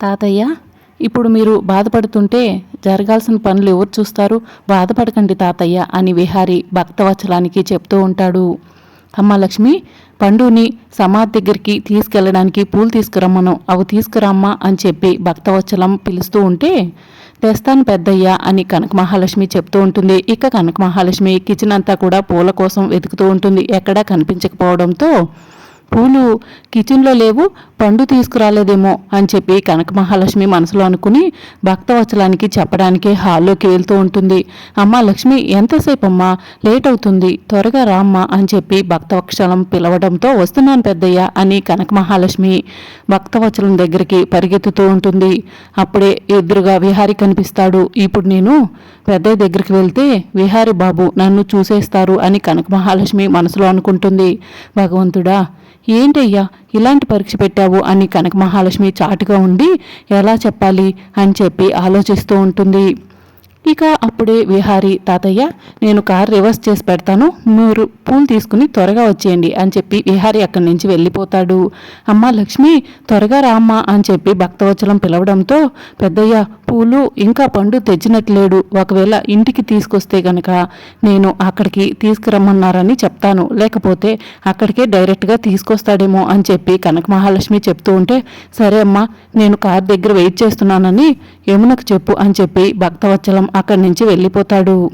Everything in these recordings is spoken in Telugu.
తాతయ్య ఇప్పుడు మీరు బాధపడుతుంటే జరగాల్సిన పనులు ఎవరు చూస్తారు? బాధపడకండి తాతయ్య అని విహారి భక్తవచలానికి చెప్తూ ఉంటాడు. అమ్మ లక్ష్మి పండుని సమాధి దగ్గరికి తీసుకెళ్ళడానికి పూలు తీసుకురమ్మను అవి తీసుకురమ్మా అని చెప్పి భక్తవచ్చలం పిలుస్తూ ఉంటే తెస్తాను పెద్దయ్య అని కనక మహాలక్ష్మి చెప్తూ ఉంటుంది. ఇక కనక మహాలక్ష్మి కిచెన్ అంతా కూడా పూల కోసం వెతుకుతూ ఉంటుంది. ఎక్కడా కనిపించకపోవడంతో పూలు కిచెన్లో లేవు పండు తీసుకురాలేదేమో అని చెప్పి కనక మహాలక్ష్మి మనసులో అనుకుని భక్తవచలానికి చెప్పడానికి హాల్లోకి వెళ్తూ ఉంటుంది. అమ్మా లక్ష్మి ఎంతసేపు అమ్మా లేట్ అవుతుంది. త్వరగా రామ్మా అని చెప్పి భక్తవక్షలం పిలవడంతో వస్తున్నాను పెద్దయ్య అని కనక మహాలక్ష్మి భక్తవచలం దగ్గరికి పరిగెత్తుతూ ఉంటుంది. అప్పుడే ఎదురుగా విహారి కనిపిస్తాడు. ఇప్పుడు నేను పెద్దయ్య దగ్గరికి వెళ్తే విహారి బాబు నన్ను చూసేస్తారు అని కనక మహాలక్ష్మి మనసులో అనుకుంటుంది. భగవంతుడా ఏంటయ్యా? ఇలాంటి పరీక్ష పెట్టావు అని కనక మహాలక్ష్మి చాటుగా ఉండి ఎలా చెప్పాలి? అని చెప్పి ఆలోచిస్తూ ఉంటుంది. ఇక అప్పుడే విహారి తాతయ్య నేను కార్ రివర్స్ చేసి పెడతాను మీరు పూలు తీసుకుని త్వరగా వచ్చేయండి అని చెప్పి విహారి అక్కడి నుంచి వెళ్ళిపోతాడు. అమ్మ లక్ష్మి త్వరగా రామ్మా అని చెప్పి భక్తవచలం పిలవడంతో పెద్దయ్య పూలు ఇంకా పండు తెచ్చినట్లేడు ఒకవేళ ఇంటికి తీసుకొస్తే గనక నేను అక్కడికి తీసుకురమ్మన్నారని చెప్తాను లేకపోతే అక్కడికే డైరెక్ట్గా తీసుకొస్తాడేమో అని చెప్పి కనక మహాలక్ష్మి చెప్తూ ఉంటే సరే అమ్మా నేను కార్ దగ్గర వెయిట్ చేస్తున్నానని యమునకు చెప్పు అని చెప్పి భక్తవత్సలం అక్కడి నుంచి వెళ్ళిపోతాడు.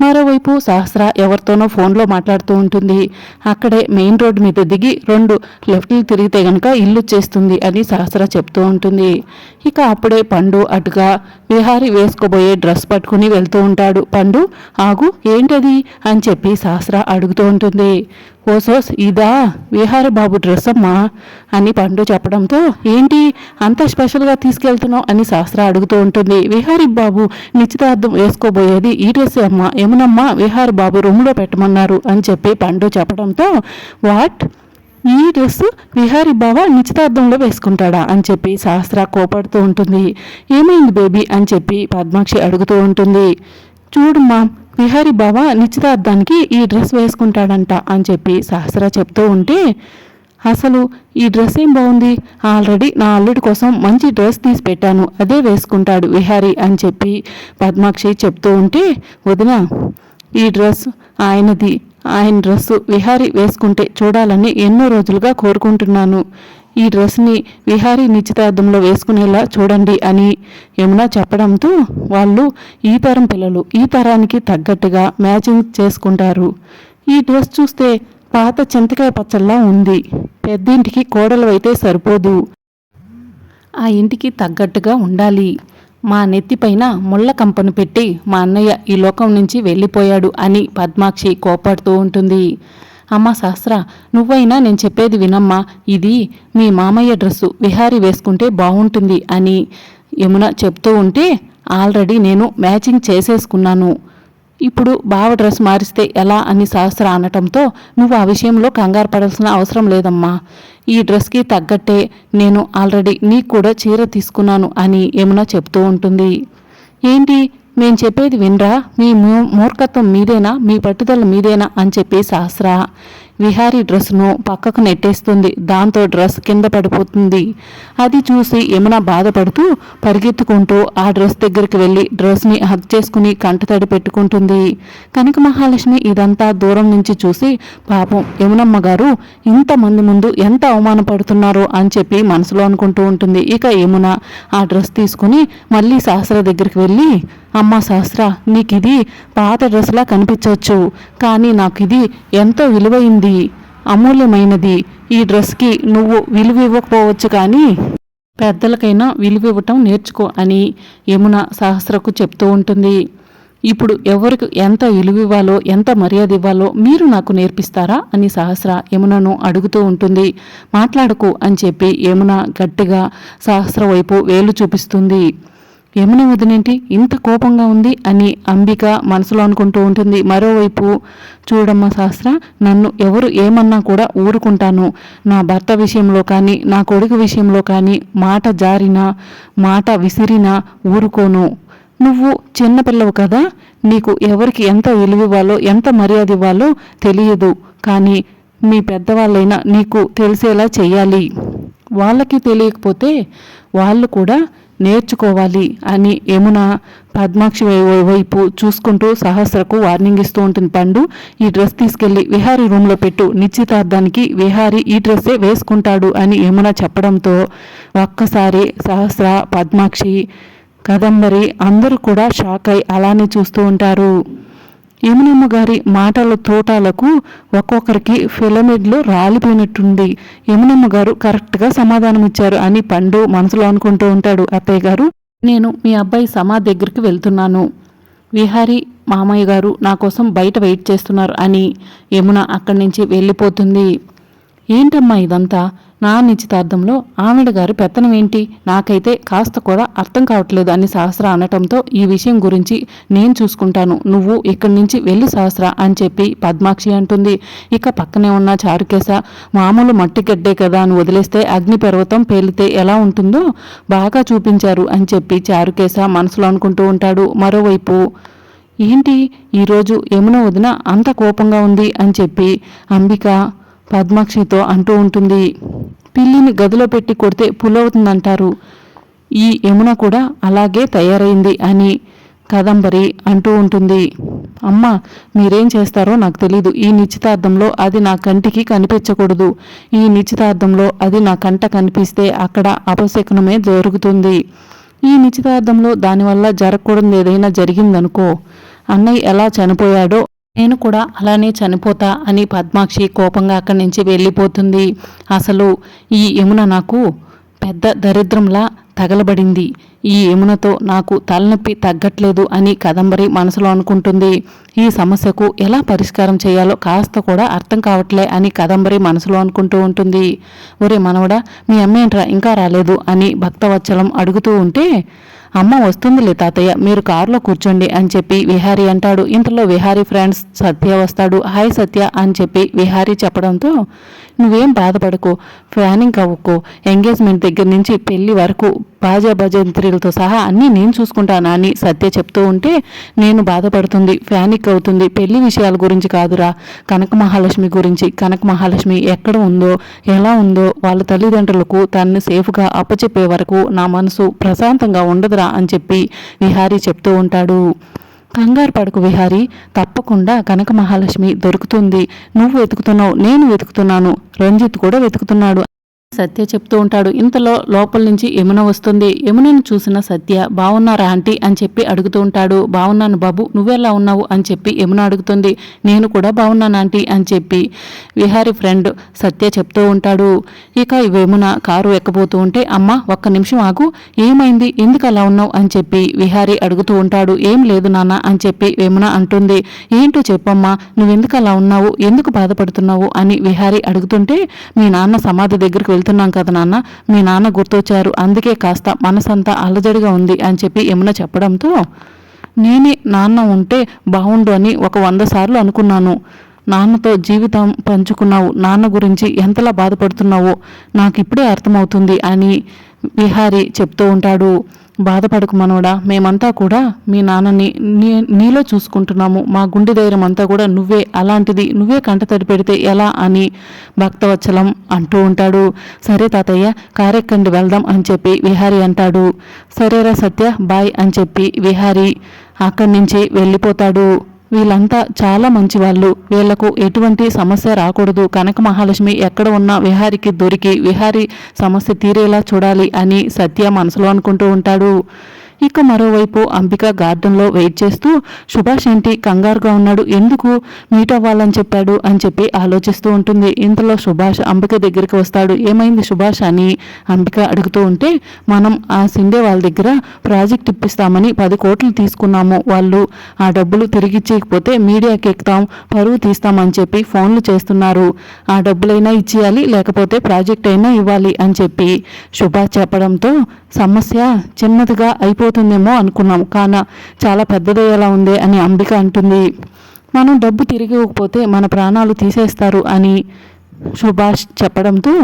మరోవైపు సహస్ర ఎవరితోనో ఫోన్లో మాట్లాడుతూ ఉంటుంది. అక్కడే మెయిన్ రోడ్డు మీద దిగి రెండు లెఫ్ట్లు తిరిగితే గనక ఇల్లు చేస్తుంది అని సహస్ర చెప్తూ ఉంటుంది. ఇక అప్పుడే పండు అటుగా విహారి వేసుకోబోయే డ్రెస్ పట్టుకుని వెళ్తూ ఉంటాడు. పండు ఆగు ఏంటది? అని చెప్పి సహస్ర అడుగుతూ ఉంటుంది. ఓసోస్ ఇదా విహారబాబు డ్రెస్ అమ్మా అని పండు చెప్పడంతో ఏంటి అంత స్పెషల్గా తీసుకెళ్తున్నావు అని శాస్త్ర అడుగుతూ ఉంటుంది. విహారి బాబు నిశ్చితార్థం వేసుకోబోయేది ఈ డ్రెస్ అమ్మ. ఏమునమ్మా విహారి బాబు రూమ్లో పెట్టమన్నారు అని చెప్పి పండు చెప్పడంతో వాట్? ఈ డ్రెస్ విహారీ బావ నిశ్చితార్థంలో వేసుకుంటాడా అని చెప్పి శాస్త్ర కోపడుతూ ఉంటుంది. ఏమైంది బేబీ అని చెప్పి పద్మాక్షి అడుగుతూ ఉంటుంది. చూడమ్మా విహారీ బావ నిశ్చితార్థానికి ఈ డ్రెస్ వేసుకుంటాడంట అని చెప్పి సహస్ర చెప్తూ ఉంటే అసలు ఈ డ్రెస్ ఏం బాగుంది? ఆల్రెడీ నా అల్లుడి కోసం మంచి డ్రెస్ తీసి పెట్టాను అదే వేసుకుంటాడు విహారీ అని చెప్పి పద్మాక్షి చెప్తూ ఉంటే వదిన ఈ డ్రెస్ ఆయనది. ఆయన డ్రెస్సు విహారీ వేసుకుంటే చూడాలని ఎన్నో రోజులుగా కోరుకుంటున్నాను. ఈ డ్రెస్ని విహారీ నిశ్చితార్థంలో వేసుకునేలా చూడండి అని యమున చెప్పడంతో వాళ్ళు ఈ తరం పిల్లలు ఈ తరానికి తగ్గట్టుగా మ్యాచింగ్ చేసుకుంటారు. ఈ డ్రెస్ చూస్తే పాత చింతకాయ పచ్చల్లా ఉంది. పెద్దింటికి కోడలు అయితే సరిపోదు. ఆ ఇంటికి తగ్గట్టుగా ఉండాలి. మా నెత్తిపైన ముళ్ళ కంపను పెట్టి మా అన్నయ్య ఈ లోకం నుంచి వెళ్ళిపోయాడు అని పద్మాక్షి కోపాడుతూ ఉంటుంది. అమ్మ శాస్త్ర నువ్వైనా నేను చెప్పేది వినమ్మా. ఇది మీ మామయ్య డ్రెస్సు. విహారీ వేసుకుంటే బాగుంటుంది అని యమున చెప్తూ ఉంటే ఆల్రెడీ నేను మ్యాచింగ్ చేసేసుకున్నాను. ఇప్పుడు బావ డ్రెస్ మారిస్తే ఎలా అని సహస్ర అనటంతో నువ్వు ఆ విషయంలో కంగారు పడాల్సిన అవసరం లేదమ్మా. ఈ డ్రెస్కి తగ్గట్టే నేను ఆల్రెడీ నీకు కూడా చీర తీసుకున్నాను అని యమున చెప్తూ ఉంటుంది. ఏంటి? మేం చెప్పేది వినరా? మీ మూర్ఖత్వం మీదేనా? మీ పట్టుదల మీదేనా? అని చెప్పి సహస్ర విహారీ డ్రెస్ను పక్కకు నెట్టేస్తుంది. దాంతో డ్రెస్ కింద పడిపోతుంది. అది చూసి యమున బాధపడుతూ పరిగెత్తుకుంటూ ఆ డ్రెస్ దగ్గరికి వెళ్ళి డ్రెస్ని హక్ చేసుకుని కంటతడి పెట్టుకుంటుంది. కనక మహాలక్ష్మి ఇదంతా దూరం నుంచి చూసి పాపం యమునమ్మ గారు ఇంతమంది ముందు ఎంత అవమానపడుతున్నారో? అని చెప్పి మనసులో అనుకుంటూ ఉంటుంది. ఇక యమున ఆ డ్రెస్ తీసుకుని మళ్ళీ సహస్ర దగ్గరికి వెళ్ళి అమ్మ శాస్త్ర నీకు ఇది పాత డ్రెస్లా కనిపించవచ్చు కానీ నాకు ఇది ఎంతో విలువైంది అమూల్యమైనది. ఈ డ్రెస్కి నువ్వు విలువ ఇవ్వకపోవచ్చు కానీ పెద్దలకైనా విలువ ఇవ్వటం నేర్చుకో అని యమున సహస్రకు చెప్తూ ఉంటుంది. ఇప్పుడు ఎవరికి ఎంత విలువ ఇవ్వాలో ఎంత మర్యాద ఇవ్వాలో మీరు నాకు నేర్పిస్తారా అని సహస్ర యమునను అడుగుతూ ఉంటుంది. మాట్లాడకు అని చెప్పి యమున గట్టిగా సహస్ర వైపు వేలు చూపిస్తుంది. యమున వదినేంటి? ఇంత కోపంగా ఉంది అని అంబిక మనసులో అనుకుంటూ ఉంటుంది. మరోవైపు చూడమ్మ శాస్త్ర నన్ను ఎవరు ఏమన్నా కూడా ఊరుకుంటాను. నా భర్త విషయంలో కానీ నా కొడుకు విషయంలో కానీ మాట జారినా మాట విసిరినా ఊరుకోను. నువ్వు చిన్నపిల్లవు కదా. నీకు ఎవరికి ఎంత విలువ ఇవ్వాలో ఎంత మర్యాద ఇవ్వాలో తెలియదు. కానీ మీ పెద్దవాళ్ళైనా నీకు తెలిసేలా చేయాలి వాళ్ళకి తెలియకపోతే వాళ్ళు కూడా నేర్చుకోవాలి అని యమున పద్మాక్షి వైపు చూసుకుంటూ సహస్రకు వార్నింగ్ ఇస్తూ ఉంటుంది పండు. ఈ డ్రెస్ తీసుకెళ్ళి విహారీ రూమ్లో పెట్టు. నిశ్చితార్థానికి విహారీ ఈ డ్రెస్సే వేసుకుంటాడు అని యమున చెప్పడంతో ఒక్కసారి సహస్ర పద్మాక్షి కదంబరి అందరూ కూడా షాక్ అయి అలానే చూస్తూ ఉంటారు. యమునమ్మ గారి మాటల తోటాలకు ఒక్కొక్కరికి ఫిలమిడ్లు రాలిపోయినట్టుంది. యమునమ్మ గారు కరెక్ట్గా సమాధానం ఇచ్చారు అని పండు మనసులో అనుకుంటూ ఉంటాడు. అత్తయ్య గారు నేను మీ అబ్బాయి సమాధి దగ్గరికి వెళ్తున్నాను. విహారీ మామయ్య గారు నా కోసం బయట వెయిట్ చేస్తున్నారు అని యమున అక్కడి నుంచి వెళ్ళిపోతుంది. ఏంటమ్మా ఇదంతా? నా నిశ్చితార్థంలో ఆవిడ గారి పెత్తనం ఏంటి? నాకైతే కాస్త కూడా అర్థం కావట్లేదు అని సహస్ర అనటంతో ఈ విషయం గురించి నేను చూసుకుంటాను. నువ్వు ఇక్కడి నుంచి వెళ్ళి సహస్ర అని చెప్పి పద్మాక్షి అంటుంది. ఇక పక్కనే ఉన్న చారుకేశ మామూలు మట్టి గడ్డే కదా అని వదిలేస్తే అగ్ని పర్వతం పేలితే ఎలా ఉంటుందో బాగా చూపించారు అని చెప్పి చారుకేశ మనసులో అనుకుంటూ ఉంటాడు. మరోవైపు ఏంటి? ఈరోజు యమున వదిన అంత కోపంగా ఉంది అని చెప్పి అంబిక పద్మాక్షితో అంటూ ఉంటుంది పిల్లిని గదిలో పెట్టి కొడితే పులవుతుందంటారు. ఈ యమున కూడా అలాగే తయారైంది అని కదంబరి అంటూ ఉంటుంది. అమ్మ మీరేం చేస్తారో నాకు తెలీదు. ఈ నిశ్చితార్థంలో అది నా కంటికి కనిపించకూడదు. ఈ నిశ్చితార్థంలో అది నా కంట కనిపిస్తే అక్కడ అపశకునమే జరుగుతుంది. ఈ నిశ్చితార్థంలో దానివల్ల జరగకూడదు ఏదైనా జరిగిందనుకో. అన్నయ్య ఎలా చనిపోయాడో నేను కూడా అలానే చనిపోతా అని పద్మాక్షి కోపంగా అక్కడి నుంచి వెళ్ళిపోతుంది. అసలు ఈ యమున నాకు పెద్ద దరిద్రంలా తగలబడింది. ఈ యమునతో నాకు తలనొప్పి తగ్గట్లేదు అని కదంబరి మనసులో అనుకుంటుంది. ఈ సమస్యకు ఎలా పరిష్కారం చేయాలో కాస్త కూడా అర్థం కావట్లే అని కదంబరి మనసులో అనుకుంటూ ఉంటుంది. ఒరే మనవడా మీ అమ్మేంట్రా ఇంకా రాలేదు అని భక్తవత్సలం అడుగుతూ ఉంటే అమ్మ వస్తుందిలే తాతయ్య మీరు కారులో కూర్చోండి అని చెప్పి విహారీ అంటాడు. ఇంతలో విహారీ ఫ్రెండ్స్ సత్య వస్తాడు. హాయ్ సత్య అని చెప్పి విహారీ చెప్పడంతో నువ్వేం బాధపడకు ప్లానింగ్ అవ్వకు ఎంగేజ్మెంట్ దగ్గర నుంచి పెళ్ళి వరకు బాజా భజంత్రులతో సహా అన్నీ నేను చూసుకుంటాను. అని సత్య చెప్తూ ఉంటే నేను బాధపడుతుంది ఫ్యానిక్ అవుతుంది. పెళ్ళి విషయాల గురించి కాదురా. కనక మహాలక్ష్మి గురించి కనక మహాలక్ష్మి ఎక్కడ ఉందో ఎలా ఉందో వాళ్ళ తల్లిదండ్రులకు తనని సేఫ్గా అప్పచెప్పే వరకు నా మనసు ప్రశాంతంగా ఉండదురా అని చెప్పి విహారీ చెప్తూ ఉంటాడు. కంగారు పడకు విహారి. తప్పకుండా కనక మహాలక్ష్మి దొరుకుతుంది. నువ్వు వెతుకుతున్నావు నేను వెతుకుతున్నాను. రంజిత్ కూడా వెతుకుతున్నాడు. సత్య చెప్తూ ఉంటాడు ఇంతలో లోపల నుంచి యమున వస్తుంది. యమునను చూసిన సత్య బాగున్నారా ఆంటీ? అని చెప్పి అడుగుతూ ఉంటాడు. బాగున్నాను బాబు నువ్వెలా ఉన్నావు? అని చెప్పి యమున అడుగుతుంది. నేను కూడా బాగున్నాను ఆంటీ అని చెప్పి విహారీ ఫ్రెండ్ సత్య చెప్తూ ఉంటాడు. ఇక యమున కారు ఎక్కబోతూ ఉంటే అమ్మ ఒక్క నిమిషం ఆగు. ఏమైంది? ఎందుకు అలా ఉన్నావు? అని చెప్పి విహారీ అడుగుతూ ఉంటాడు. ఏం లేదు నాన్న అని చెప్పి యమున అంటుంది. ఏంటో చెప్పమ్మా నువ్వెందుకు అలా ఉన్నావు? ఎందుకు బాధపడుతున్నావు? అని విహారీ అడుగుతుంటే మీ నాన్న సమాధి దగ్గరికి వెళ్తున్నాం కదా నాన్న. మీ నాన్న గుర్తొచ్చారు. అందుకే కాస్త మనసంతా అల్లజడిగా ఉంది అని చెప్పి యమున చెప్పడంతో నేనే నాన్న ఉంటే బాగుండు అని ఒక వంద సార్లు అనుకున్నాను. నాన్నతో జీవితం పంచుకున్నావు. నాన్న గురించి ఎంతలా బాధపడుతున్నావో? నాకు ఇప్పుడే అర్థమవుతుంది అని విహారీ చెప్తూ ఉంటాడు. బాధపడకు మనవడా మేమంతా కూడా మీ నాన్నని నీ నీలో చూసుకుంటున్నాము. మా గుండె ధైర్యం అంతా కూడా నువ్వే అలాంటిది నువ్వే కంటతడి పెడితే ఎలా అని భక్తవత్సలం అంటూ ఉంటాడు. సరే తాతయ్య కారెక్కండి వెళ్దాం అని చెప్పి విహారి అంటాడు. సరేరా సత్య బాయ్ అని చెప్పి విహారి అక్కడి నుంచి వెళ్ళిపోతాడు. వీళ్ళంతా చాలా మంచి వాళ్ళు వీళ్ళకు ఎటువంటి సమస్య రాకూడదు. కనక మహాలక్ష్మి ఎక్కడ ఉన్నా విహారికి దొరికి విహారి సమస్య తీరేలా చూడాలి అని సత్య మనసులో అనుకుంటూ ఉంటాడు. ఇక మరోవైపు అంబిక గార్డెన్లో వెయిట్ చేస్తూ సుభాష్ ఏంటి కంగారుగా ఉన్నాడు ఎందుకు మీట్ అవ్వాలని చెప్పాడు? అని చెప్పి ఆలోచిస్తూ ఉంటుంది. ఇంతలో సుభాష్ అంబిక దగ్గరికి వస్తాడు. ఏమైంది సుభాష్? అని అంబిక అడుగుతూ ఉంటే మనం ఆ సిండే వాళ్ళ దగ్గర ప్రాజెక్ట్ ఇప్పిస్తామని పది కోట్లు తీసుకున్నాము. వాళ్ళు ఆ డబ్బులు తిరిగి ఇచ్చేయకపోతే మీడియాకి ఎక్కుతాం పరువు తీస్తామని చెప్పి ఫోన్లు చేస్తున్నారు. ఆ డబ్బులైనా ఇచ్చేయాలి లేకపోతే ప్రాజెక్ట్ అయినా ఇవ్వాలి అని చెప్పి సుభాష్ చెప్పడంతో సమస్య చిన్నదిగా అయిపోతుందేమో అనుకున్నాం. కాన చాలా పెద్దదయ్యేలా ఉంది అని అంబిక అంటుంది. మనం డబ్బు తిరిగి ఇవ్వకపోతే మన ప్రాణాలు తీసేస్తారు అని సుభాష్ చెప్పడంతో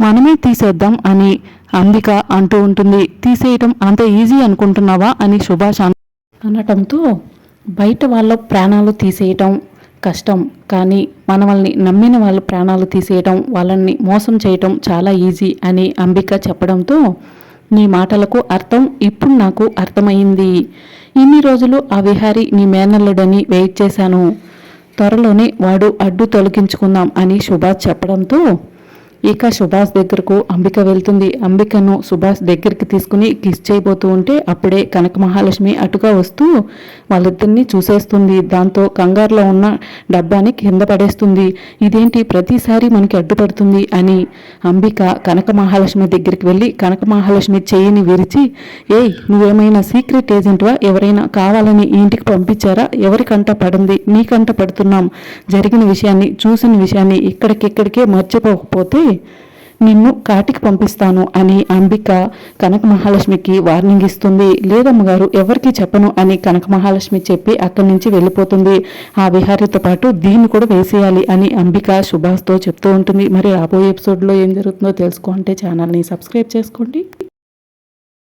మనమే తీసేద్దాం అని అంబిక అంటూ ఉంటుంది. తీసేయటం అంత ఈజీ అనుకుంటున్నావా అని సుభాష్ అనటంతో బయట వాళ్ళ ప్రాణాలు తీసేయటం కష్టం. కానీ మనల్ని నమ్మిన వాళ్ళ ప్రాణాలు తీసేయటం వాళ్ళని మోసం చేయటం చాలా ఈజీ అని అంబిక చెప్పడంతో నీ మాటలకు అర్థం ఇప్పుడు నాకు అర్థమైంది. ఇన్ని రోజులు ఆ విహారి నీ మేనల్లుడని వెయిట్ చేశాను. త్వరలోనే వాడు అడ్డు తొలగించుకుందాం అని సుభాష్ చెప్పడంతో ఇక సుభాష్ దగ్గరకు అంబిక వెళ్తుంది. అంబికను సుభాష్ దగ్గరికి తీసుకుని కిస్ చేయబోతూ ఉంటే అప్పుడే కనక మహాలక్ష్మి అటుగా వస్తూ వాళ్ళిద్దరిని చూసేస్తుంది. దాంతో కంగారులో ఉన్న డబ్బాని కింద పడేస్తుంది. ఇదేంటి ప్రతిసారి మనకి అడ్డుపడుతుంది అని అంబిక కనక మహాలక్ష్మి దగ్గరికి వెళ్ళి కనక మహాలక్ష్మి చేయిని విరిచి ఏయ్ నువ్వేమైనా సీక్రెట్ ఏజెంట్వా? ఎవరైనా కావాలని ఈ ఇంటికి పంపించారా? ఎవరికంట పడింది? నీకంట పడుతున్నాం. జరిగిన విషయాన్ని చూసిన విషయాన్ని ఇక్కడికిక్కడికే మర్చిపోకపోతే నిన్ను కాటికి పంపిస్తాను అని అంబిక కనక మహాలక్ష్మికి వార్నింగ్ ఇస్తుంది. లేదమ్మగారు ఎవరికి చెప్పను అని కనక మహాలక్ష్మి చెప్పి అక్కడి నుంచి వెళ్ళిపోతుంది. ఆ విహారీతో పాటు దీన్ని కూడా వేసేయాలి అని అంబిక సుభాష్తో చెప్తూ ఉంటుంది. మరి రాబోయే ఎపిసోడ్లో ఏం జరుగుతుందో తెలుసుకో అంటే ఛానల్ని సబ్స్క్రైబ్ చేసుకోండి.